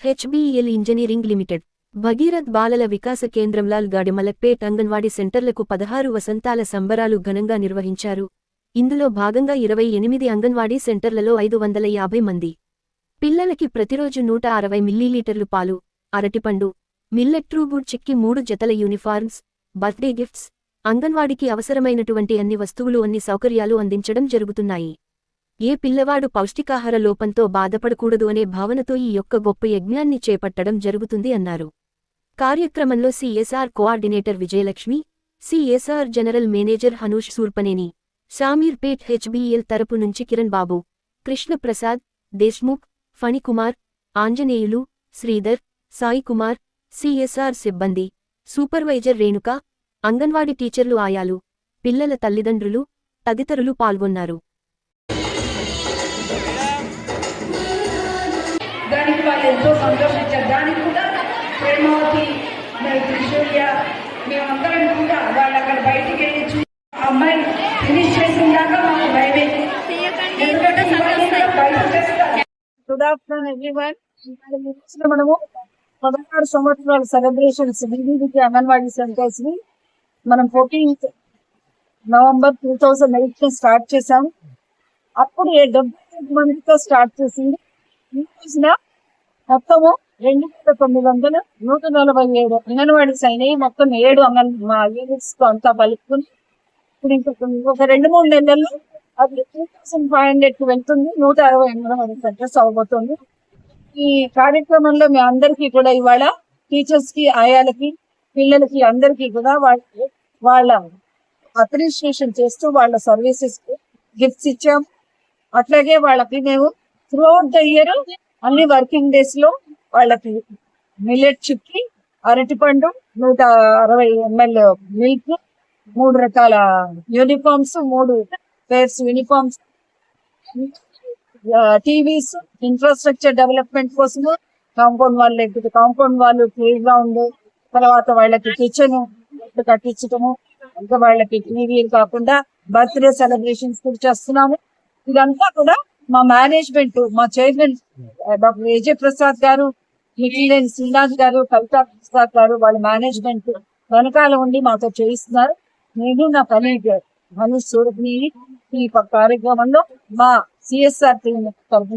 HBL engineering limited Bhagirath బాలల వికాస కేంద్రం లాల్ గాడిమలక్పేట్ అంగన్వాడీ సెంటర్లకు పదహారు వసంతాల సంబరాలు ఘనంగా నిర్వహించారు. ఇందులో భాగంగా ఇరవై ఎనిమిది అంగన్వాడీ సెంటర్లలో ఐదు వందల యాభై మంది. పిల్లలకి ప్రతిరోజు నూట అరవై మిల్లీలీటర్లు పాలు అరటిపండు మిల్లెట్రూబుడ్ చిక్కి మూడు జతల యూనిఫార్మ్స్ బర్త్డే గిఫ్ట్స్ అంగన్వాడికి అవసరమైనటువంటి అన్ని వస్తువులు అన్ని సౌకర్యాలు అందించడం జరుగుతున్నాయి. ఏ పిల్లవాడు పౌష్టికాహార లోపంతో బాధపడకూడదు అనే భావనతో ఈ యొక్క గొప్ప యజ్ఞాన్ని చేపట్టడం జరుగుతుంది అన్నారు. కార్యక్రమంలో CSR coordinator Vijayalakshmi CSR general manager Hanush Surpaneni Shamirpet HBL తరపు నుంచి కిరణ్ బాబు కృష్ణప్రసాద్ దేశ్ముఖ్ ఫణికుమార్ ఆంజనేయులు శ్రీధర్ సాయికుమార్ సిఎస్ఆర్ సిబ్బంది సూపర్వైజర్ రేణుక అంగన్వాడి టీచర్లు ఆయాలు పిల్లల తల్లిదండ్రులు తదితరులు పాల్గొన్నారు. ఎంతో సంతోషించారు. దానికి కూడా ప్రేమావతి మరి త్రిశూర్య మేమందరం కూడా వాళ్ళు అక్కడ బయటికి వెళ్ళి చూసి అమ్మాయి ఫినిష్ చేసిన దాకా మాకు భయమే. ఎందుకంటే గుడ్ ఆఫ్టర్నూన్ ఎవ్రీవన్ మనము పదహారు సంవత్సరాల సెలబ్రేషన్స్ బీబీకి అంగన్వాడీ సెంటర్స్ని మనం ఫోర్టీన్త్ నవంబర్ టూ థౌజండ్ ఎయిట్లో స్టార్ట్ చేసాము అప్పుడు ఏ డెబ్బై మందితో స్టార్ట్ చేసింది? ఈ రోజున మొత్తము రెండు వేల తొమ్మిది వందల నూట నలభై ఏడు అంగన్వాడీస్ అయినాయి మొత్తం ఏడు అంగన్ మా యూనిట్స్ అంతా కలుపుకుని ఇప్పుడు ఇంకొక ఒక రెండు మూడు నెలల్లో అది టూ థౌసండ్ ఫైవ్ హండ్రెడ్కి వెళ్తుంది నూట అరవై అంగన్వాడీ సెంటర్స్ అవ్వబోతుంది. ఈ కార్యక్రమంలో మీ అందరికీ కూడా ఇవాళ టీచర్స్కి ఆయాలకి పిల్లలకి అందరికీ కూడా వాళ్ళ వాళ్ళ అప్రిషియేషన్ చేస్తూ వాళ్ళ సర్వీసెస్కి గిఫ్ట్స్ ఇచ్చాం. అట్లాగే వాళ్ళకి మేము త్రూఅవుట్ ద ఇయర్ అన్ని వర్కింగ్ డేస్లో వాళ్ళకి మిల్లెట్ చిక్కి అరటిపండు నూట అరవై ఎంఎల్ మిల్క్ మూడు రకాల యూనిఫామ్స్ మూడు pairs uniforms TVs infrastructure development కోసము కాంపౌండ్ వాళ్ళు కాంపౌండ్ వాళ్ళు ప్లే గ్రౌండ్ తర్వాత వాళ్ళకి కిచెన్ కట్టించటము ఇంకా వాళ్ళకి టీవీలు కాకుండా బర్త్డే సెలబ్రేషన్స్ కూడా చేస్తున్నాము. ఇదంతా కూడా మా మేనేజ్మెంట్ మా చైర్మన్ డాక్టర్ ఏజే ప్రసాద్ గారు మిగిలిన శ్రీనాథ్ గారు కవితా ప్రసాద్ గారు వాళ్ళ మేనేజ్మెంట్ వెనకాల ఉండి మాతో చేయిస్తున్నారు. నేను నా పని మనీష్ సూరజ్ని ఈ కార్యక్రమంలో మా సిఎస్ఆర్ టీమ్ తరఫు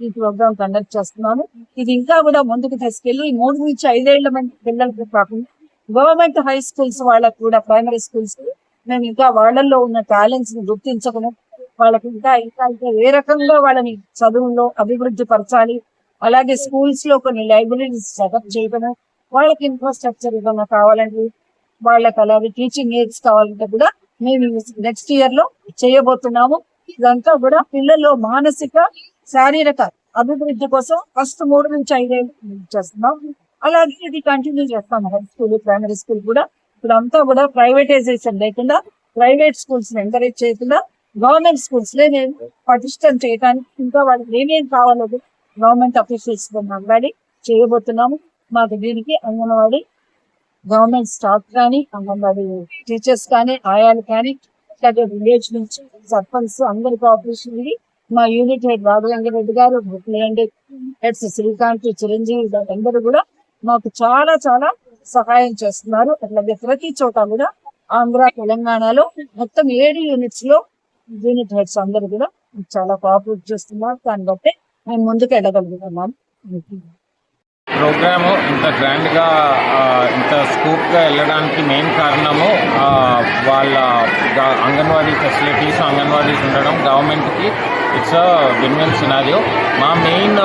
ఈ ప్రోగ్రామ్ కండక్ట్ చేస్తున్నాను. ఇది ఇంకా కూడా ముందుకు తీసుకెళ్ళి మూడు నుంచి ఐదేళ్ళ మంది పిల్లలకి కాకుండా గవర్నమెంట్ హై స్కూల్స్ వాళ్ళకు కూడా ప్రైమరీ స్కూల్స్ మేము ఇంకా వాళ్ళల్లో ఉన్న టాలెంట్స్ని గుర్తించకుండా వాళ్ళకి ఇంకా ఇంకా ఇంకా ఏ రకంగా వాళ్ళని చదువుల్లో అభివృద్ధి పరచాలి? అలాగే స్కూల్స్లో కొన్ని లైబ్రరీస్ సెటప్ చేయడం వాళ్ళకి ఇన్ఫ్రాస్ట్రక్చర్ ఏదైనా కావాలంటే వాళ్ళకి అలాగే టీచింగ్ ఎయిడ్స్ కావాలంటే కూడా మేము నెక్స్ట్ ఇయర్లో చేయబోతున్నాము. ఇదంతా కూడా పిల్లల్లో మానసిక శారీరక అభివృద్ధి కోసం ఫస్ట్ మూడు నుంచి ఐదేళ్ళు చేస్తున్నాం. అలాగే ఇది కంటిన్యూ చేస్తాం హై స్కూల్ ప్రైమరీ స్కూల్ కూడా. ఇప్పుడు అంతా కూడా ప్రైవేటైజేషన్ లేకుండా ప్రైవేట్ స్కూల్స్ ఎంకరేజ్ చేయకుండా గవర్నమెంట్ స్కూల్స్లో నేను పటిష్టం చేయడానికి ఇంకా వాళ్ళకి ఏమేమి కావాలో గవర్నమెంట్ అఫీషియల్స్ మాట్లాడి చేయబోతున్నాము. మాకు దీనికి అంగన్వాడీ గవర్నమెంట్ స్టాఫ్ కానీ అంగన్వాడీ టీచర్స్ కానీ ఆయాలు కానీ విలేజ్ నుంచి సర్పంచ్ అందరి కోఆపరేషన్ ఇది మా యూనిట్ హెడ్ రాఘవేంద్రరెడ్డి గారు అండ్ హెడ్స్ శ్రీకాంత్ చిరంజీవి అందరూ కూడా మాకు చాలా చాలా సహాయం చేస్తున్నారు. అట్లాగే ప్రతి చోట కూడా ఆంధ్ర తెలంగాణలో మొత్తం ఏడు యూనిట్స్లో యూనిట్ హెడ్స్ అందరూ కూడా చాలా కోఆపరేట్ చేస్తున్నారు. దాన్ని బట్టి మేము ముందుకు వెళ్ళగలుగుతున్నాం ప్రోగ్రాము ఇంత గ్రాండ్గా గా ఇంత స్కూప్గా వెళ్ళడానికి మెయిన్ కారణము ఆ, వాళ్ళ అంగన్వాడీ ఫెసిలిటీస్ అంగన్వాడీస్ ఉండడం గవర్నమెంట్కి ఇట్స్ విన్విన్ సినారియో మా మెయిన్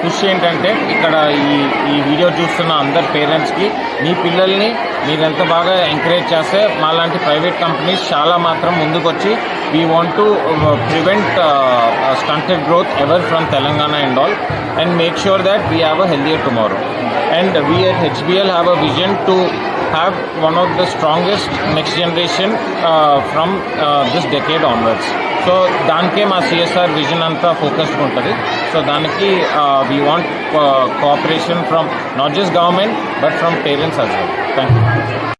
ఖుషి ఏంటంటే ఇక్కడ ఈ ఈ వీడియో చూస్తున్న అందరి పేరెంట్స్కి మీ పిల్లల్ని మీరు ఎంత బాగా ఎంకరేజ్ చేస్తే మా లాంటి ప్రైవేట్ కంపెనీస్ చాలా మాత్రం ముందుకొచ్చి we want to prevent stunted growth ever from Telangana and all and make sure that we have a healthier tomorrow and we at HBL have a vision to have one of the strongest next generation from this decade onwards so దానికే మా CSR vision అంతా focused ఉంటుంది. So దానికి we want cooperation from not just government but from parents as well thank you